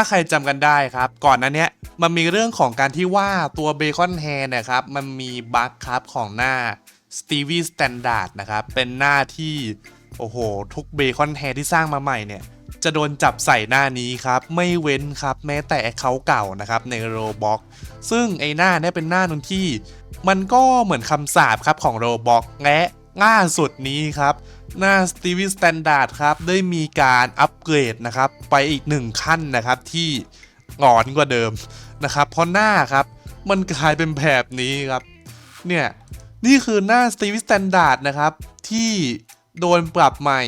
ถ้าใครจำกันได้ครับ ก่อนนั้นเนี้ยมันมีเรื่องของการที่ว่าตัวเบคอนแฮร์เนี่ยครับ มันมีบั๊กครับของหน้า Stevie Standard นะครับ เป็นหน้าที่ โอ้โห ทุกเบคอนแฮร์ที่สร้างมาใหม่เนี่ย จะโดนจับใส่หน้านี้ครับ ไม่เว้นครับ แม้แต่เขาเก่านะครับ ในโรบ็อกซึ่งไอ้หน้าเนี่ยเป็นหน้าหนึงที่ มันก็เหมือนคำสาปครับของโรบ็อกและล่าสุดนี้ครับ หน้า Stevie Standard ครับ ได้มีการอัปเกรดนะครับ ไปอีกหนึ่งขั้นนะครับที่หงอนกว่าเดิมนะครับ เพราะหน้าครับ มันกลายเป็นแบบนี้ครับ เนี่ย นี่คือหน้า Stevie Standard นะครับ ที่โดนปรับใหม่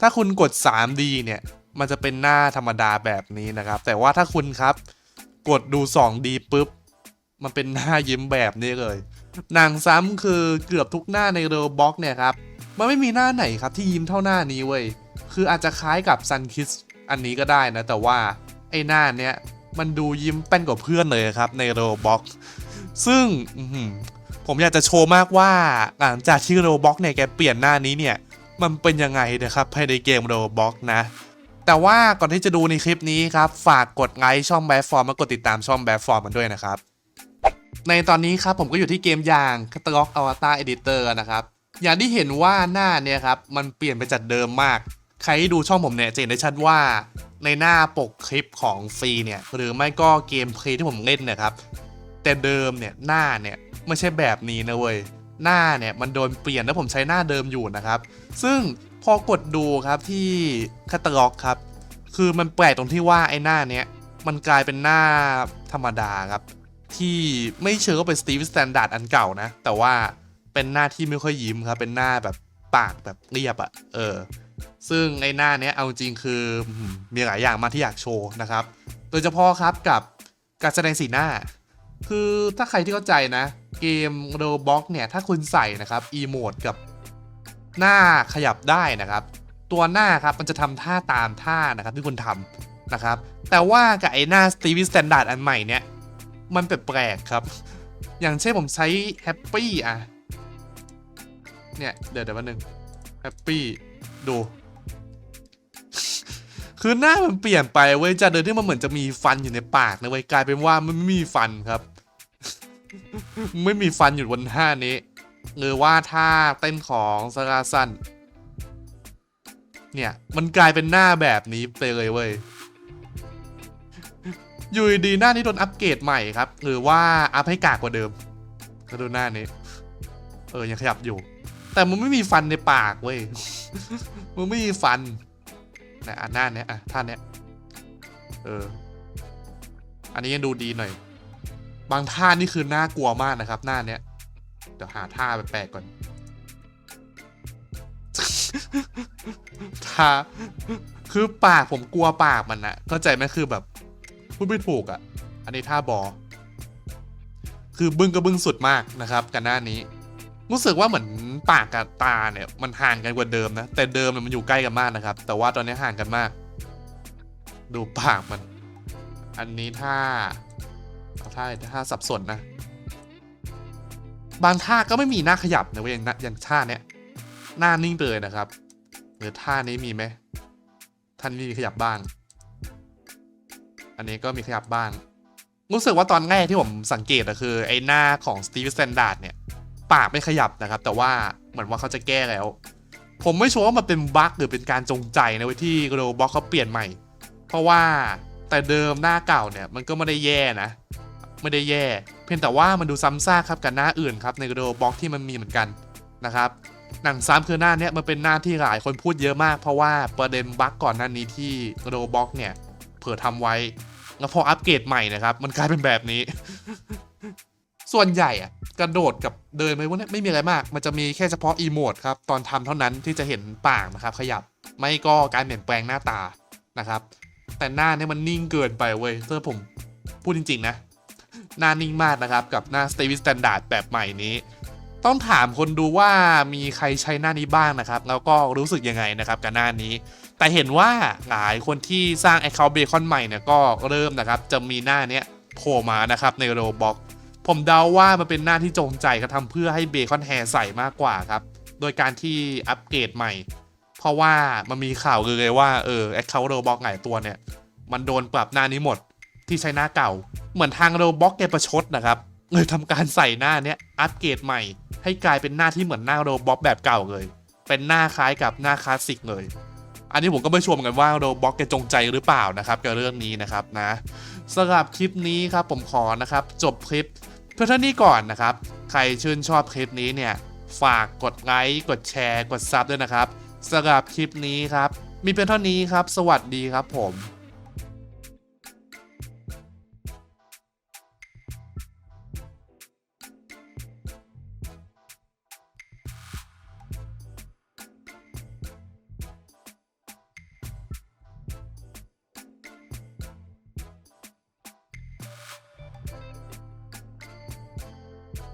ถ้าคุณกด 3D เนี่ย มันจะเป็นหน้าธรรมดาแบบนี้นะครับ แต่ว่าถ้าคุณครับ กดดู 2D ปุ๊บ มันเป็นหน้ายิ้มแบบนี้เลย หนังซ้ำคือเกือบทุกหน้าในโรบ็อกเนี่ยครับ มันไม่มีหน้าไหนครับที่ยิ้มเท่าหน้านี้เว้ย คืออาจจะคล้ายกับ Sun Kiss อันนี้ก็ได้นะ แต่ว่าไอ้หน้าเนี้ยมันดูยิ้มแป้นกว่าเพื่อนเลยครับในโรบ็อกซึ่งผมอยากจะโชว์มากว่าหลังจากที่โรบ็อกเนี่ยแกเปลี่ยนหน้านี้เนี่ยมันเป็นยังไงนะครับภายในเกมโรบ็อกนะ แต่ว่าก่อนที่จะดูในคลิปนี้ครับ ฝากกดไลค์ช่องแบฟฟอร์มและกดติดตามช่องแบฟฟอร์มกันด้วยนะครับ ในตอนนี้ครับผมก็อยู่ที่เกมอย่าง Catalog Avatar Editor นะครับ อย่างที่เห็นว่าหน้าเนี่ยครับมันเปลี่ยนไปจากเดิมมาก ใครที่ดูช่องผมเนี่ยจะเห็นได้ชัดว่าในหน้าปกคลิปของฟรีเนี่ยหรือไม่ก็เกมเพลย์ที่ผมเล่นนะครับแต่เดิมเนี่ยหน้าเนี่ยไม่ใช่แบบนี้นะเว้ยหน้าเนี่ยมันโดนเปลี่ยนแล้วผมใช้หน้าเดิมอยู่นะครับ ซึ่งพอกดดูครับที่คาตล็อกครับ คือมันแปลกตรงที่ว่าไอ้หน้าเนี้ยมันกลายเป็นหน้าธรรมดาครับ ที่ไม่เชิงว่าเป็นสตีฟสแตนดาร์ดอันเก่านะ แต่ว่า เป็นหน้าที่ไม่ค่อยยิ้มครับ เป็นหน้าแบบปากแบบเรียบอะเออ ซึ่งไอ้หน้าเนี้ยเอาจริงคือมีหลายอย่างมาที่อยากโชว์นะครับ โดยเฉพาะครับกับการแสดงสีหน้า คือถ้าใครที่เข้าใจนะ เกมโรบ็อกเนี่ยถ้าคุณใส่นะครับอีโมดกับหน้าขยับได้นะครับ ตัวหน้าครับมันจะทำท่าตามท่านะครับที่คุณทำนะครับ แต่ว่ากับไอ้หน้า Stevie Standard อันใหม่เนี่ยมันแปลกๆครับ อย่างเช่นผมใช้แฮปปี้อะ เนี่ย เดี๋ยวเดี๋ยววันหนึ่งแฮปปี้ดู คือหน้ามันเปลี่ยนไปเว้ยจากเดิมที่มันเหมือนจะมีฟันอยู่ในปากนะเว้ยกลายเป็นว่ามันไม่มีฟันครับ ไม่มีฟันอยู่บนท่านี้หรือว่าท่าเต้นของสกาซันเนี่ย มันกลายเป็นหน้าแบบนี้ไปเลยเว้ยอยู่ดีหน้านี้โดนอัปเกรดใหม่ครับ หรือว่าอัพให้กากกว่าเดิมก็ดูหน้านี้ เออยังขยับอยู่ แต่มันไม่มีฟันในปากเว้ย มันไม่มีฟันนะอะหน้าเนี้ยอะท่านเนี้ย เออ อันนี้ยังดูดีหน่อย บางท่านี่คือน่ากลัวมากนะครับ หน้าเนี้ย เดี๋ยวหาท่าแปลกๆก่อน ท่า คือปากผมกลัวปากมันนะเข้าใจไหมคือแบบพูดไม่ถูกอะ่ะ อันนี้ท่าบอ คือบึ้งก็บึ้งสุดมากนะครับ กันหน้านี้ รู้สึกว่าเหมือนปากกับตาเนี่ยมันห่างกันกว่าเดิมนะ แต่เดิมเนี่ยมันอยู่ใกล้กันมากนะครับ แต่ว่าตอนนี้ห่างกันมาก ดูปากมัน อันนี้ท่าเอาท่าท่าสับสนนะ บางท่าก็ไม่มีหน้าขยับนะเว้ยอย่างอย่างท่าเนี้ยหน้านิ่งเลยนะครับ หรือท่านี้มีไหมท่านนี้มีขยับบ้าง อันนี้ก็มีขยับบ้าง รู้สึกว่าตอนแรกที่ผมสังเกตอะคือ ไอ้หน้าของ Steve Standard เนี่ย ปากไม่ขยับนะครับ แต่ว่าเหมือนว่าเขาจะแก้แล้ว ผมไม่ชัวร์ว่ามันเป็นบั๊กหรือเป็นการจงใจนะเว้ยที่โรบ็อกเขาเปลี่ยนใหม่ เพราะว่าแต่เดิมหน้าเก่าเนี่ยมันก็ไม่ได้แย่นะ ไม่ได้แย่ เพียงแต่ว่ามันดูซ้ำซากครับกับหน้าอื่นครับในโรบ็อกที่มันมีเหมือนกันนะครับหนังซ้ำคือหน้าเนี้ยมันเป็นหน้าที่หลายคนพูดเยอะมาก เพราะว่าประเด็นบั๊กก่อนหน้านี้ที่โรบ็อกเนี่ยเผื่อทำไว้แล้วพออัปเกรดใหม่นะครับ มันกลายเป็นแบบนี้ ส่วนใหญ่อะ ระโดดกับเดินไปพวกเนี้ยไม่มีอะไรมาก มันจะมีแค่เฉพาะอีโมดครับ ตอนทำเท่านั้นที่จะเห็นปากนะครับขยับ ไม่ก็การเปลี่ยนแปลงหน้าตานะครับ แต่หน้าเนี่ยมันนิ่งเกินไปเว้ยถ้าผมพูดจริง ๆ นะ หน้านิ่งมากนะครับ กับหน้า s t a v i Standard แบบใหม่นี้ ต้องถามคนดูว่ามีใครใช้หน้านี้บ้างนะครับ แล้วก็รู้สึกยังไงนะครับกับหน้านี้ แต่เห็นว่าหลายคนที่สร้าง Account Bacon ใหม่เนี่ยก็เริ่มนะครับ จะมีหน้าเนี้ยโผล่มานะครับใน Roblox ผมเดาว่ามันเป็นหน้าที่จงใจเขาทำเพื่อให้เบคอนแฮร์ใส่มากกว่าครับ โดยการที่อัปเกรดใหม่ เพราะว่ามันมีข่าวเลยว่าเออ Account Roblox หลายตัวเนี่ย มันโดนปรับหน้านี้หมดที่ใช้หน้าเก่า เหมือนทางโรบอกแกประชดนะครับเลยทำการใส่หน้าเนี้ยอัปเกรดใหม่ ให้กลายเป็นหน้าที่เหมือนหน้าโรบอกแบบเก่าเลย เป็นหน้าคล้ายกับหน้าคลาสสิกเลยอันนี้ผมก็ไม่ชมกันว่าโรบ็อกแกจงใจหรือเปล่านะครับกับเรื่องนี้นะครับนะสำหรับคลิปนี้ครับผมขอนะครับ จบคลิป เพื่อเท่านี้ก่อนนะครับ ใครชื่นชอบคลิปนี้เนี่ย ฝากกดไลค์ กดแชร์ กดซับด้วยนะครับสำหรับคลิปนี้ครับ มีเพียงเท่านี้ครับ สวัสดีครับผม